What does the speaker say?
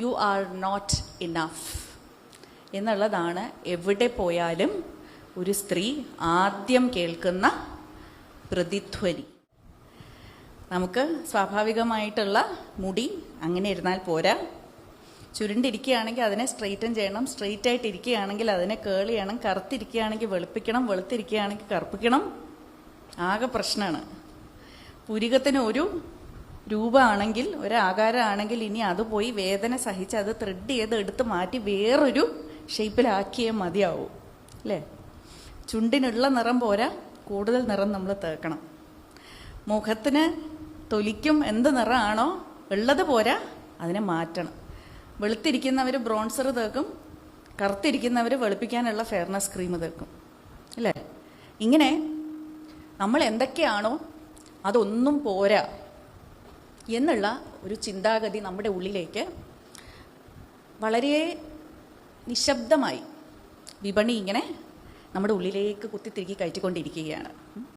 You are not enough എന്നുള്ളതാണ് എവിടെ പോയാലും ഒരു സ്ത്രീ ആദ്യം കേൾക്കുന്ന പ്രതിധ്വനി. നമുക്ക് സ്വാഭാവികമായിട്ടുള്ള മുടി അങ്ങനെ ഇരുന്നാൽ പോരാ. ചുരുണ്ടിരിക്കുകയാണെങ്കിൽ അതിനെ സ്ട്രെയിറ്റൻ ചെയ്യണം സ്ട്രെയിറ്റ് ആയിട്ട് ഇരിക്കുകയാണെങ്കിൽ അതിനെ കേൾ ചെയ്യണം കറുത്തിരിക്കുകയാണെങ്കിൽ വെളുപ്പിക്കണം വെളുത്തിരിക്കുകയാണെങ്കിൽ കറുപ്പിക്കണം. ആകെ പ്രശ്നമാണ് പുരികത്തിന് ഒരു രൂപമാണെങ്കിൽ ഒരാകാരമാണെങ്കിൽ ഇനി അത് പോയി വേദന സഹിച്ച് അത് ത്രെഡ് ചെയ്ത് എടുത്ത് മാറ്റി വേറൊരു ഷേപ്പിലാക്കിയേ മതിയാവൂ. അല്ലേ? ചുണ്ടിനുള്ള നിറം പോരാ കൂടുതൽ നിറം നമ്മൾ തേക്കണം. മുഖത്തിന് തൊലിക്കും എന്ത് നിറമാണോ ഉള്ളത് പോരാ അതിനെ മാറ്റണം. വെളുത്തിരിക്കുന്നവർ ബ്രോൺസർ തേക്കും കറുത്തിരിക്കുന്നവർ വെളുപ്പിക്കാനുള്ള ഫെയർനെസ് ക്രീം തേക്കും. അല്ലേ? ഇങ്ങനെ നമ്മൾ എന്തൊക്കെയാണോ അതൊന്നും പോരാ എന്നുള്ള ഒരു ചിന്താഗതി നമ്മുടെ ഉള്ളിലേക്ക് വളരെ നിശബ്ദമായി വിപണി ഇങ്ങനെ നമ്മുടെ ഉള്ളിലേക്ക് കുത്തിത്തിരുക്കി കയറ്റിക്കൊണ്ടിരിക്കുകയാണ്.